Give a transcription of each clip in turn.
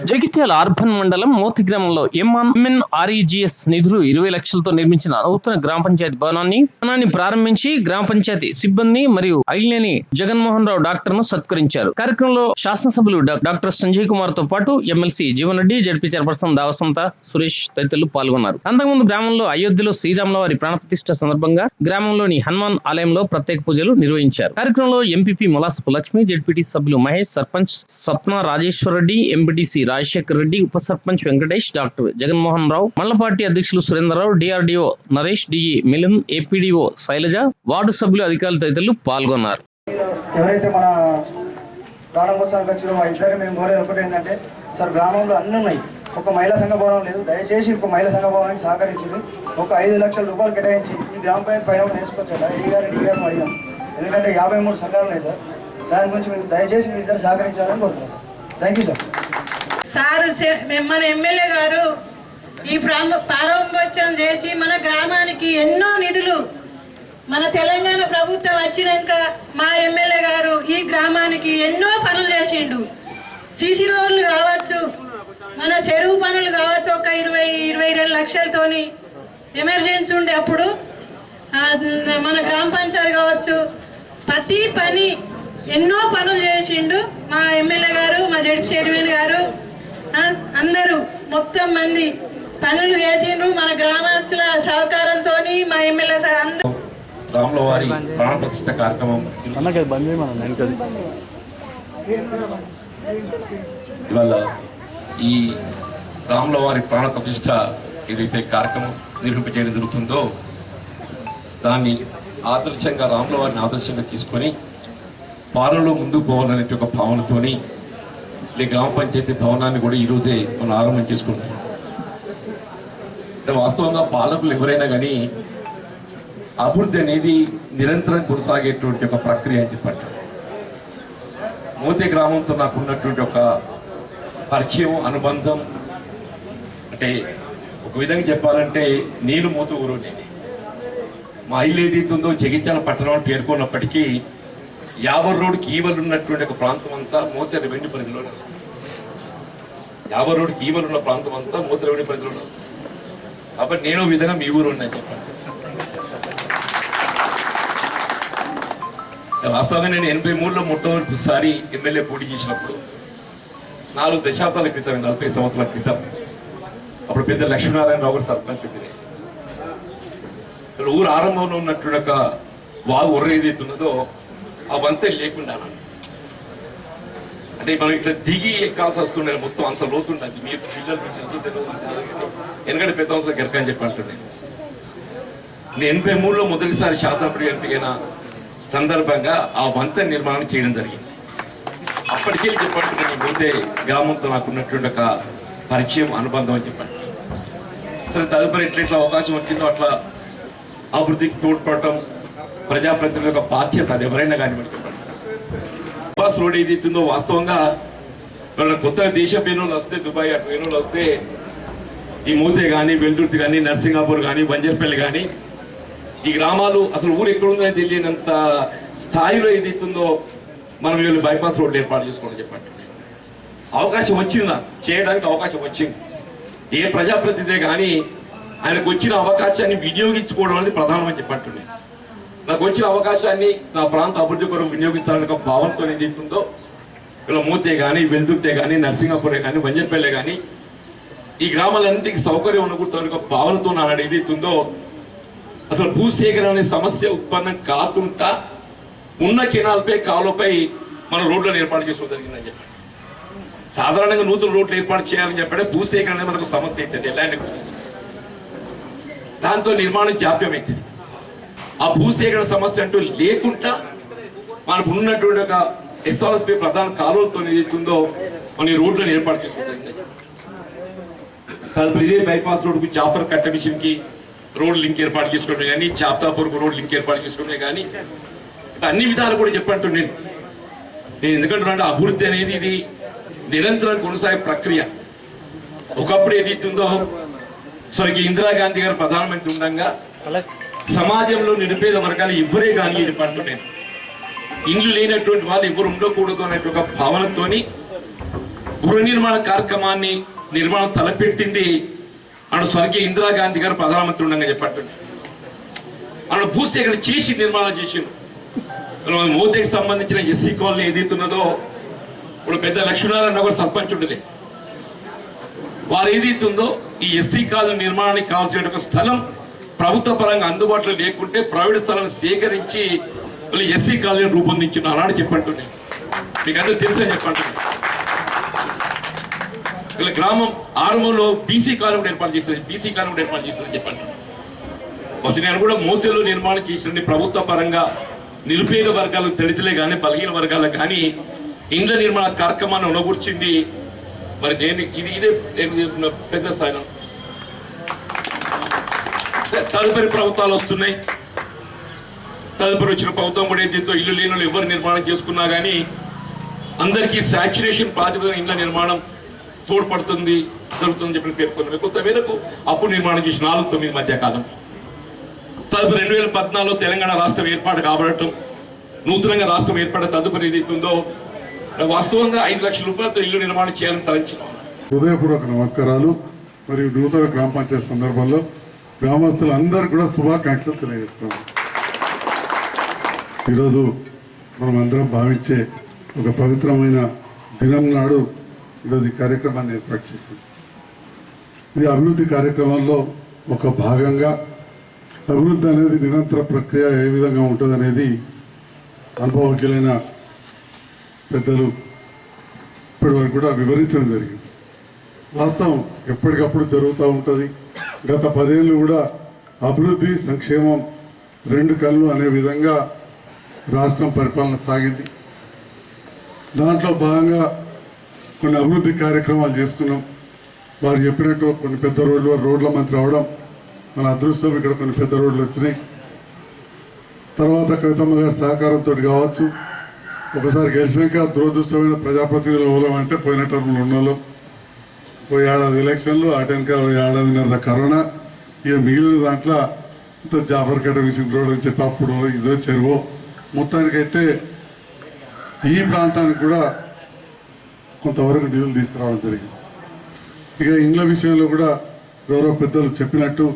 Jagtial urban మండలం మోతి గ్రామంలో MN ఆర్ఈజిఎస్ నిధులు ఇరవై లక్షలతో నిర్మించిన నూతన గ్రామ పంచాయతీ భవనాన్ని భవనాన్ని ప్రారంభించి గ్రామ పంచాయతీ సిబ్బంది మరియు ఐలేని జగన్మోహన్ రావు డాక్టర్ను సత్కరించారు. కార్యక్రమంలో శాసనసభ్యులు డాక్టర్ సంజయ్ కుమార్తో పాటు MLC Jeevan Reddy ZP chairperson దావసంత Suresh తదితరులు పాల్గొన్నారు. అంతకుముందు గ్రామంలో అయోధ్యలో శ్రీరాముల వారి ప్రాణప్రతిష్ఠ సందర్భంగా గ్రామంలోని హనుమాన్ ఆలయంలో ప్రత్యేక పూజలు నిర్వహించారు. కార్యక్రమంలో ఎంపీపీ ములాసపు లక్ష్మి జడ్పీటీ సభ్యులు మహేష్ సర్పంచ్ సప్న రాజేశ్వర రెడ్డి ఎంపీటీసీ రాజశేఖర్ రెడ్డి ఉప సర్పంచ్ వెంకటేష్ డాక్టర్ జగన్మోహన్ రావు మల్లపార్టీ అధ్యక్షులు Surendrarao DRDO Naresh DE Milin APDO Shailaja ward సభ్యులు అధికారులు తదితరులు పాల్గొన్నారు. ఎవరైతే మన ప్రారంభోత్సవానికి వచ్చిన మా ఇద్దరు మేము కోరేది ఒకటి ఏంటంటే సార్ గ్రామంలో అన్నీ ఉన్నాయి. ఒక మహిళా సంఘ భవనం లేదు. దయచేసి ఒక మహిళా సంఘ భవనానికి సహకరించింది ఒక ఐదు లక్షల రూపాయలు కేటాయించి ఈ గ్రామ పైన పైన కూడా ఏ గారు డి అడిగాం ఎందుకంటే యాభై మూడు సంఘాలు ఉన్నాయి సార్. దాని గురించి మీరు దయచేసి మీ ఇద్దరు సహకరించాలని కోరుతున్నాను sir. Thank you sir. Sir మన ఎమ్మెల్యే గారు ఈ ప్రారంభోత్సవం చేసి మన గ్రామానికి ఎన్నో నిధులు మన తెలంగాణ ప్రభుత్వం వచ్చినాక మా ఎమ్మెల్యే గారు ఈ గ్రామానికి ఎన్నో పనులు చేసిండు. సీసీ రోడ్లు కావచ్చు మన చెరువు పనులు కావచ్చు ఒక ఇరవై ఇరవై రెండు లక్షలతోని ఎమర్జెన్సీ ఉండే అప్పుడు మన గ్రామ పంచాయతీ కావచ్చు ప్రతి పని ఎన్నో పనులు చేసిండు మా ఎమ్మెల్యే గారు మా జడ్పీ చైర్మన్ గారు అందరూ మొత్తం మంది పనులు చేసిండ్రు. మన గ్రామస్తుల సహకారంతో మా ఎమ్మెల్యే అందరూ రాముల వారి కార్యక్రమం ఇవాళ ఈ రాముల వారి ప్రాణ ప్రతిష్ఠ ఏదైతే కార్యక్రమం నిర్వహింపజేయడం జరుగుతుందో దాన్ని ఆదర్శంగా రాముల వారిని ఆదర్శంగా తీసుకొని పాలనలో ముందుకు పోవాలనే ఒక భావనతోని గ్రామ పంచాయతీ భవనాన్ని కూడా ఈరోజే మనం ఆరంభం చేసుకుంటున్నాం అంటే వాస్తవంగా పాలకులు ఎవరైనా కానీ అభివృద్ధి అనేది నిరంతరం కొనసాగేటువంటి ఒక ప్రక్రియ అని చెప్పండి. మోతే గ్రామంతో నాకు ఉన్నటువంటి ఒక పరిచయం అనుబంధం అంటే ఒక విధంగా చెప్పాలంటే నేను మూత ఊరు నేనే మా ఇల్లు ఏదైతే ఉందో జగిత్యాల పట్టణం పేర్కొన్నప్పటికీ యావర్ రోడ్కి ఈవలు ఉన్నటువంటి ఒక ప్రాంతం అంతా మోతేరు వెండి పరిధిలోనే వస్తుంది యావర్ రోడ్కి ఈవలు ఉన్న ప్రాంతం అంతా మోతేరు వెండి పరిధిలోనే వస్తుంది కాబట్టి నేను విధంగా మీ ఊరు ఉన్నాను చెప్పండి. వాస్తవంగా నేను ఎనభై మూడులో మొట్టమొదటిసారి ఎమ్మెల్యే పోటీ చేసినప్పుడు నాలుగు దశాబ్దాల క్రితం నలభై సంవత్సరాల క్రితం అప్పుడు పెద్ద లక్ష్మీనారాయణరావు గారు సర్పంచ్ ఊరు ఆరంభంలో ఉన్నటువంటి ఒక వాగు ఉర్ర ఏదైతే ఉన్నదో ఆ వంతే లేకుండా. అంటే మనం ఇట్లా దిగి ఎక్కాల్సి వస్తుండే మొత్తం అంత లోతుండదు మీ పిల్లలు ఎందుకంటే పెద్ద అవసరం గెరకని చెప్పి అంటుండే. నేను ఎనభై మూడులో మొదటిసారి శాసనసభ్యుడు ఎంపికైన సందర్భంగా ఆ వంతెన నిర్మాణం చేయడం జరిగింది. అప్పటికే చెప్పండి నేను పోతే గ్రామంతో నాకు ఉన్నటువంటి ఒక పరిచయం అనుబంధం అని చెప్పండి సరే తదుపరి ఎట్లా అవకాశం వచ్చిందో అట్లా అభివృద్ధికి తోడ్పడటం ప్రజాప్రతినిధుల యొక్క బాధ్యత అది ఎవరైనా కానీ మనకి బస్ రోడ్ ఏదైతుందో వాస్తవంగా మన కొత్తగా దేశ పేనులు వస్తే దుబాయ్ అటు పేనులు వస్తే ఈ మూతే కానీ వెల్దుర్తి కానీ నర్సింగాపూర్ కానీ బంజర్పల్లి కానీ ఈ గ్రామాలు అసలు ఊరు ఎక్కడుందని తెలియనంత స్థాయిలో ఏదైతుందో మనం వీళ్ళు బైపాస్ రోడ్లు ఏర్పాటు చేసుకోవడం చెప్పండి. అవకాశం వచ్చింది చేయడానికి అవకాశం వచ్చింది. ఏ ప్రజాప్రతినిధే కానీ ఆయనకు వచ్చిన అవకాశాన్ని వినియోగించుకోవడం అనేది ప్రధానమని చెప్పంటున్నాను. నాకు వచ్చిన అవకాశాన్ని నా ప్రాంత అభివృద్ధి కొరకు వినియోగించాలని ఒక భావంతో ఏదైతుందో ఇలా మూతే కానీ వెల్దుర్తే కానీ నర్సింగపూరే కానీ వంజర్పల్లె కానీ ఈ గ్రామాలన్నింటికి సౌకర్యం ఉండకూడదు ఒక భావనతో నాడు ఏదైతుందో అసలు భూసేకరణ అనే సమస్య ఉత్పన్నం కాకుండా ఉన్న కెనాల్పై కాలువపై మన రోడ్లను ఏర్పాటు చేసుకోవడం జరిగిందని చెప్పండి. సాధారణంగా నూతన రోడ్లు ఏర్పాటు చేయాలని చెప్పాడే భూసేకరణ అనేది మనకు సమస్య అవుతుంది ఎలాంటి దాంతో నిర్మాణం జాప్యం అవుతుంది. ఆ భూసేకరణ సమస్య అంటూ లేకుండా మనకు ఉన్నటువంటి ఒక ఎస్ఆర్ఎస్పీ ప్రధాన కాలువలతో ఏదైతుందో మన ఈ రోడ్లను ఏర్పాటు చేసుకుంటుంది తదుపరి ఇదే బైపాస్ రోడ్కు జాఫర్ కట్ట మిషన్కి రోడ్ లింక్ ఏర్పాటు చేసుకోవడం కానీ చాప్తాపూర్కు రోడ్ లింక్ ఏర్పాటు చేసుకోవడం కానీ అన్ని విధాలు కూడా చెప్పంటూ నేను. నేను ఎందుకంటున్నా అభివృద్ధి అనేది ఇది నిరంతరం కొనసాగే ప్రక్రియ. ఒకప్పుడు ఏదైతుందో ఇక ఇందిరాగాంధీ గారు ప్రధానమంత్రి ఉండగా సమాజంలో నిరుపేద వర్గాలు ఎవరే కానీ ఇది నేను ఇండ్లు లేనటువంటి వాళ్ళు ఎవరు ఉండకూడదు అనే ఒక భావనతోని గృహ నిర్మాణ కార్యక్రమాన్ని నిర్మాణం తలపెట్టింది ఆడ స్వర్గీయ ఇందిరాగాంధీ గారు ప్రధానమంత్రి ఉండగా చెప్పట్టుంది అను భూసేకరణ చేసి నిర్మాణం చేసిండు. మోదీకి సంబంధించిన ఎస్సీ కాలనీ ఏదైతున్నదో ఇప్పుడు పెద్ద లక్ష్మీనారాయణ నగర్ సర్పంచ్ ఉండలే. వారు ఏదైతుందో ఈ ఎస్సీ కాలనీ నిర్మాణానికి కావాల్సిన ఒక స్థలం ప్రభుత్వ పరంగా అందుబాటులో లేకుంటే ప్రైవేట్ స్థలాన్ని సేకరించి మళ్ళీ ఎస్సీ కాలనీ రూపొందించిన అలాంటి చెప్పంటుండే మీకు అందరూ తెలుసని చెప్పండి వీళ్ళ గ్రామం ఆరంభంలో బీసీ కాలం ఏర్పాటు చేశారు. బీసీ కాలం ఏర్పాటు చేశారని చెప్పండి వచ్చి నేను కూడా మోతీలో నిర్మాణం చేసిన ప్రభుత్వ పరంగా నిరుపేద వర్గాలకు దళితులే కానీ బలహీన వర్గాలకు కానీ ఇండ్ల నిర్మాణ కార్యక్రమాన్ని ఉనగూర్చింది. మరి నేను ఇది ఇదే పెద్ద స్థాయిలో తదుపరి ప్రభుత్వాలు వస్తున్నాయి. తదుపరి వచ్చిన ప్రభుత్వం కూడా దీంతో ఇల్లు లేని ఎవరు నిర్మాణం చేసుకున్నా కానీ అందరికీ సాచురేషన్ ప్రాతిపదికన ఇళ్ళ నిర్మాణం తోడ్పడుతుంది జరుగుతుందని చెప్పి పేర్కొంది కొంత మేరకు అప్పుడు నిర్మాణం చేసి నాలుగు తొమ్మిది మధ్య కాలం. తదుపరి రెండు వేల పద్నాలుగులో తెలంగాణ రాష్ట్రం ఏర్పాటు కాబడటం నూతనంగా రాష్ట్రం ఏర్పడే తదుపరి ఏదైతుందో వాస్తవంగా ఐదు లక్షల రూపాయలతో ఇల్లు నిర్మాణం చేయాలని తలంచినాం హృదయపూర్వక నమస్కారాలు. మరియు నూతన గ్రామ పంచాయతీ సందర్భంలో గ్రామస్తులు అందరు కూడా శుభాకాంక్షలు తెలియజేస్తాం ఈరోజు మనం అందరం భావించే ఒక పవిత్రమైన దినం నాడు ఈరోజు ఈ కార్యక్రమాన్ని ఏర్పాటు చేసింది ఇది అభివృద్ధి కార్యక్రమంలో ఒక భాగంగా అభివృద్ధి అనేది నిరంతర ప్రక్రియ ఏ విధంగా ఉంటుందనేది అనుభవజ్ఞులైన పెద్దలు ఇప్పటి వరకు కూడా వివరించడం జరిగింది. వాస్తవం ఎప్పటికప్పుడు జరుగుతూ ఉంటుంది. గత పదేళ్ళు కూడా అభివృద్ధి సంక్షేమం రెండు కళ్ళు అనే విధంగా రాష్ట్రం పరిపాలన సాగింది. దాంట్లో భాగంగా కొన్ని అభివృద్ధి కార్యక్రమాలు చేసుకున్నాం. వారు చెప్పినట్టు కొన్ని పెద్ద రోడ్లు రోడ్ల మంత్రి అవడం మన అదృష్టం ఇక్కడ కొన్ని పెద్ద రోడ్లు వచ్చినాయి. తర్వాత కవితమ్మ గారి సహకారంతో కావచ్చు ఒకసారి గెలిచినాక దురదృష్టమైన ప్రజాప్రతినిధులు అంటే పోయిన టర్మ్లు ఉన్నోళ్ళు ఓ ఏడాది ఎలక్షన్లు అటెన్క ఓ ఏడాదిన్నర కరోనా. ఇక మిగిలిన దాంట్లో ఇంత జాఫర్ కట్ట రోడ్ అని చెప్పి అప్పుడు ఇదో చెరువు. మొత్తానికైతే ఈ ప్రాంతానికి కూడా కొంతవరకు నిధులు తీసుకురావడం జరిగింది. ఇక ఇండ్ల విషయంలో కూడా గౌరవ పెద్దలు చెప్పినట్టు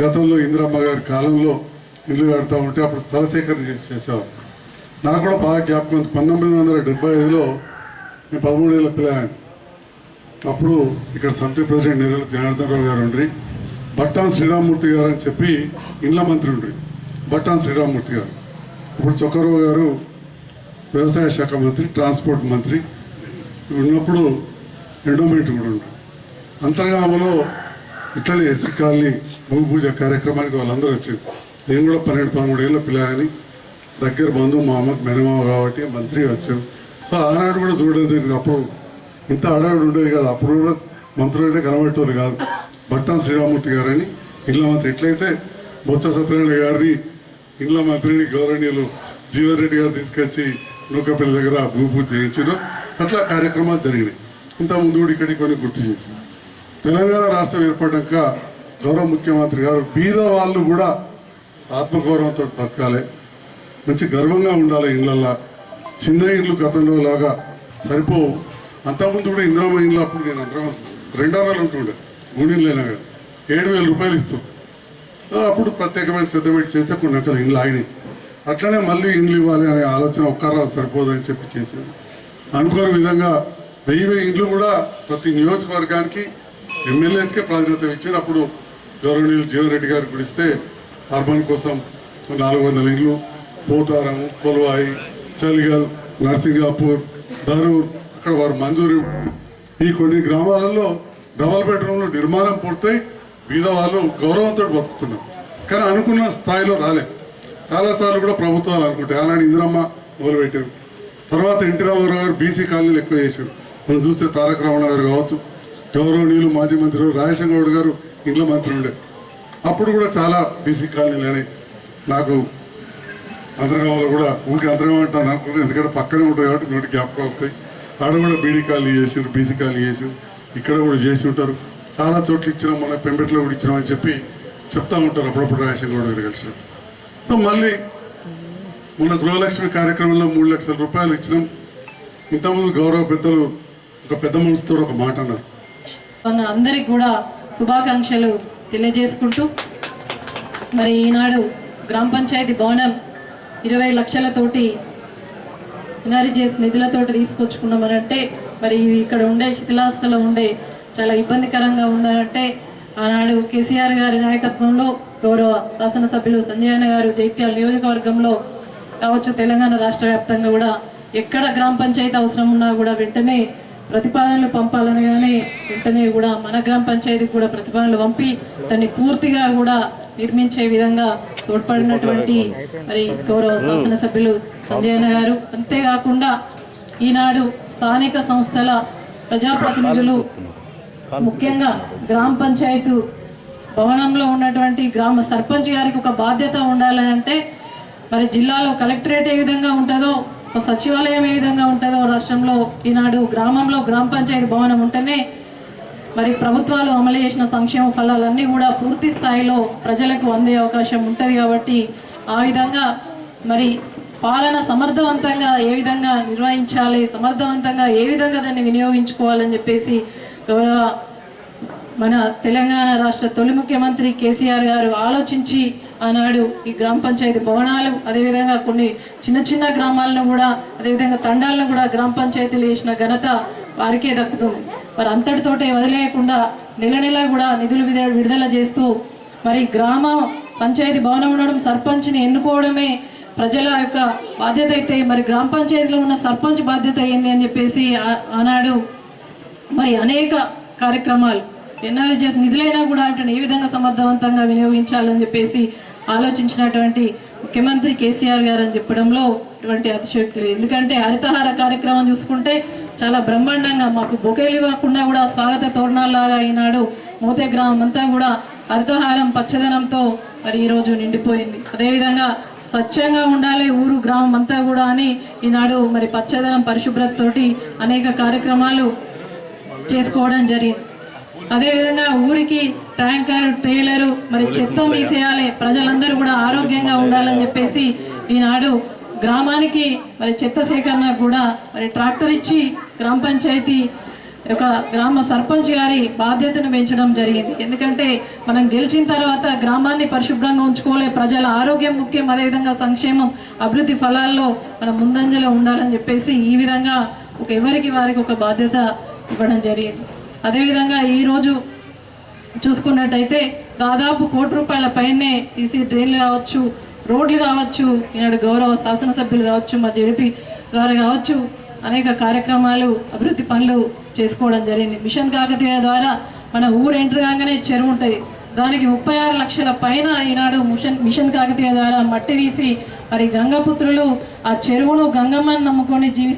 గతంలో ఇందిరమ్మ గారి కాలంలో ఇల్లు కడతా ఉంటే అప్పుడు స్థల సేకరణ చేసి చేసేవారు. నాకు కూడా బాగా జ్ఞాపకం పంతొమ్మిది వందల డెబ్బై ఐదులో నేను పదమూడేళ్ళ పిల్లాను అప్పుడు ఇక్కడ సమితి ప్రెసిడెంట్ నెరవేరు జనార్దన్ రావు గారు ఉండ్రి. బట్టాన్ శ్రీరామూర్తి గారు అని చెప్పి ఇండ్ల మంత్రి ఉండ్రి. బట్టాన్ శ్రీరామూర్తి గారు. ఇప్పుడు చొక్కరావు గారు వ్యవసాయ శాఖ మంత్రి ట్రాన్స్పోర్ట్ మంత్రి. ఉన్నప్పుడు ఎండోమెంట్ కూడా ఉండ్రి. అంతర్గామలో ఇట్లనే ఎస్సీ కాలనీ భూమి పూజ కార్యక్రమానికి వాళ్ళందరూ వచ్చింది నేను కూడా పన్నెండు పదమూడు ఏళ్ళ పిల్లని దగ్గర బంధువు మా అమ్మకి మెనమావ కాబట్టి మంత్రి వచ్చాను సో ఆనాడు కూడా చూడడం అప్పుడు ఇంత అడవుడు ఉండేది కాదు. అప్పుడు కూడా మంత్రులు కనబడేటోరు కాదు. భట్టాం శ్రీరామూర్తి గారని ఇళ్ళ మంత్రి. ఎట్లయితే బొత్స సత్యనారాయణ గారిని ఇళ్ళ మంత్రిని గౌరవనీయులు జీవన్ రెడ్డి గారు తీసుకొచ్చి నూకపల్లి దగ్గర భూ పూజ చేయించారు అట్లా కార్యక్రమాలు జరిగినాయి. ఇంత ముందు కూడా ఇక్కడికి కొన్ని గుర్తు చేసి తెలంగాణ రాష్ట్రం ఏర్పడ్డాక గౌరవ ముఖ్యమంత్రి గారు బీద వాళ్ళు కూడా ఆత్మగౌరవంతో బతకాలి. మంచి గర్వంగా ఉండాలి ఇళ్ళల్లో చిన్న ఇల్లు గతంలో లాగా సరిపోవు. అంతకుముందు కూడా ఇందిరామ ఇంట్లో అప్పుడు నేను అంతరామా రెండో నెల ఉంటుండే గుణిళ్ళైనా కదా. ఏడు వేల రూపాయలు ఇస్తాం. అప్పుడు ప్రత్యేకమైన శ్రద్ధ పెట్టి చేస్తే కొన్ని రకాల ఇండ్లు ఆగినాయి. అట్లనే మళ్ళీ ఇండ్లు ఇవ్వాలి అనే ఆలోచన ఒక్కరా సరిపోదని చెప్పి చేశాను అనుకోని విధంగా వెయ్యి వెయ్యి ఇండ్లు కూడా ప్రతి నియోజకవర్గానికి ఎమ్మెల్యేస్కే ప్రాధాన్యత ఇచ్చారు. అప్పుడు గౌరవనీయులు జీవన్ రెడ్డి గారికి అర్బన్ కోసం నాలుగు వందల ఇండ్లు పోతారం కొల్వాయి చలిగల్ నర్సింగాపూర్ ధరూర్ అక్కడ వారు మంజూరు ఈ కొన్ని గ్రామాలలో డబల్ బెడ్రూమ్లు నిర్మాణం పూర్తయి బీద వాళ్ళు గౌరవంతో బతుకుతున్నారు. కానీ అనుకున్న స్థాయిలో రాలేదు చాలాసార్లు కూడా ప్రభుత్వాలు అనుకుంటాయి ఆనాడు ఇందిరమ్మ మొదలుపెట్టారు. తర్వాత ఎన్టీ రామారావు గారు బీసీ కాలనీలు ఎక్కువ చేశారు. మనం చూస్తే తారక రావణ గారు కావచ్చు గౌరవనీయులు మాజీ మంత్రి రాజశేఖర గారు ఇంట్లో మంత్రి ఉండే. అప్పుడు కూడా చాలా బీసీ కాలనీలు అని నాకు అంతర్గామంలో కూడా ఊరికి అంతర్గం అంటాను అనుకుంటున్నాను ఎందుకంటే పక్కనే ఉంటాయి కాబట్టి నోటి జ్ఞాపకం వస్తాయి. ఆడ కూడా బీడీ కాలనీ చేసారు బీసీ కాలనీ చేసారు ఇక్కడ కూడా చేసి ఉంటారు. చాలా చోట్ల ఇచ్చినాం మన పెంపెట్లో కూడా ఇచ్చినాం అని చెప్పి చెప్తా ఉంటారు. అప్పుడప్పుడు రాజశేఖర గారు కలిసి సో మళ్ళీ మన గృహలక్ష్మి కార్యక్రమంలో మూడు లక్షల రూపాయలు ఇచ్చినాం. ఇంతకుముందు గౌరవ పెద్దలు ఒక పెద్ద మనసుతో ఒక మాట అన్నారు. మన అందరికి కూడా శుభాకాంక్షలు తెలియజేసుకుంటూ మరి ఈనాడు గ్రామ పంచాయతీ భవనం ఇరవై లక్షలతోటి ఎన్ఆర్జీఎస్ నిధులతోటి తీసుకొచ్చుకున్నామనంటే మరి ఇవి ఇక్కడ ఉండే శిథిలాస్థలో ఉండే చాలా ఇబ్బందికరంగా ఉందంటే ఆనాడు కేసీఆర్ గారి నాయకత్వంలో గౌరవ శాసనసభ్యులు సంజయన గారు జైత్యాల నియోజకవర్గంలో కావచ్చు తెలంగాణ రాష్ట్ర వ్యాప్తంగా కూడా ఎక్కడ గ్రామ పంచాయతీ అవసరం ఉన్నా కూడా వెంటనే ప్రతిపాదనలు పంపాలని కానీ వెంటనే కూడా మన గ్రామ పంచాయతీకి కూడా ప్రతిపాదనలు పంపి దాన్ని పూర్తిగా కూడా నిర్మించే విధంగా తోడ్పడినటువంటి మరి గౌరవ శాసనసభ్యులు సంజయన గారు అంతేకాకుండా ఈనాడు స్థానిక సంస్థల ప్రజాప్రతినిధులు ముఖ్యంగా గ్రామ పంచాయతీ భవనంలో ఉన్నటువంటి గ్రామ సర్పంచ్ గారికి ఒక బాధ్యత ఉండాలని అంటే మరి జిల్లాలో కలెక్టరేట్ ఏ విధంగా ఉంటుందో ఒక సచివాలయం ఏ విధంగా ఉంటుందో రాష్ట్రంలో ఈనాడు గ్రామంలో గ్రామ పంచాయతీ భవనం ఉంటేనే మరి ప్రభుత్వాలు అమలు చేసిన సంక్షేమ ఫలాలన్నీ కూడా పూర్తి స్థాయిలో ప్రజలకు అందే అవకాశం ఉంటుంది కాబట్టి ఆ విధంగా మరి పాలన సమర్థవంతంగా ఏ విధంగా నిర్వహించాలి సమర్థవంతంగా ఏ విధంగా దాన్ని వినియోగించుకోవాలని చెప్పేసి గౌరవ మన తెలంగాణ రాష్ట్ర తొలి ముఖ్యమంత్రి కేసీఆర్ గారు ఆలోచించి ఆనాడు ఈ గ్రామ పంచాయతీ భవనాలు అదేవిధంగా కొన్ని చిన్న చిన్న గ్రామాలను కూడా అదేవిధంగా తండాలను కూడా గ్రామ పంచాయతీలు చేసిన ఘనత వారికే దక్కుతుంది. మరి అంతటితోటే వదిలేయకుండా నెల నెల కూడా నిధులు విడుదల విడుదల చేస్తూ మరి గ్రామ పంచాయతీ భవనం ఉండడం సర్పంచ్ని ఎన్నుకోవడమే ప్రజల యొక్క బాధ్యత అయితే మరి గ్రామ పంచాయతీలో ఉన్న సర్పంచ్ బాధ్యత అయింది అని చెప్పేసి ఆ- ఆనాడు మరి అనేక కార్యక్రమాలు ఎన్ఆర్జెస్ నిధులైనా కూడా వాటిని ఏ విధంగా సమర్థవంతంగా వినియోగించాలని చెప్పేసి ఆలోచించినటువంటి ముఖ్యమంత్రి కేసీఆర్ గారు అని చెప్పడంలో ఎటువంటి అతిశయోక్తి లేదు. ఎందుకంటే హరితహార కార్యక్రమం చూసుకుంటే చాలా బ్రహ్మాండంగా మాకు బొకేలు ఇవ్వకుండా కూడా స్వాగత తోరణాల్లాగా ఈనాడు మోతే గ్రామం అంతా కూడా హరితహారం పచ్చదనంతో మరి ఈరోజు నిండిపోయింది. అదేవిధంగా స్వచ్ఛంగా ఉండాలి ఊరు గ్రామం అంతా కూడా అని ఈనాడు మరి పచ్చదనం పరిశుభ్రతతోటి అనేక కార్యక్రమాలు చేసుకోవడం జరిగింది. అదేవిధంగా ఊరికి ట్యాంకర్ ట్రైలరు మరి చెత్త తీసేయాలి. ప్రజలందరూ కూడా ఆరోగ్యంగా ఉండాలని చెప్పేసి ఈనాడు గ్రామానికి మరి చెత్త సేకరణ కూడా మరి ట్రాక్టర్ ఇచ్చి గ్రామ పంచాయతీ ఒక గ్రామ సర్పంచ్ గారి బాధ్యతను పెంచడం జరిగింది. ఎందుకంటే మనం గెలిచిన తర్వాత గ్రామాన్ని పరిశుభ్రంగా ఉంచుకోలే ప్రజల ఆరోగ్యం ముఖ్యం. అదేవిధంగా సంక్షేమం అభివృద్ధి ఫలాల్లో మనం ముందంజలో ఉండాలని చెప్పేసి ఈ విధంగా ఒక ఎవరికి వారికి ఒక బాధ్యత ఇవ్వడం జరిగింది. అదేవిధంగా ఈరోజు చూసుకున్నట్టయితే దాదాపు కోటి రూపాయల పైనే సీసీ డ్రైన్లు కావచ్చు రోడ్లు కావచ్చు ఈనాడు గౌరవ శాసనసభ్యులు కావచ్చు మా జడిపి ద్వారా కావచ్చు అనేక కార్యక్రమాలు అభివృద్ధి పనులు చేసుకోవడం జరిగింది. మిషన్ కాకతీయ ద్వారా మన ఊరు ఎంటర్ కాగానే చెరువు ఉంటుంది. దానికి ముప్పై ఆరు లక్షల పైన ఈనాడు మిషన్ మిషన్ కాకతీయ ద్వారా మట్టి తీసి మరి గంగపుత్రులు ఆ చెరువును గంగమ్మని నమ్ముకొని జీవిస్తారు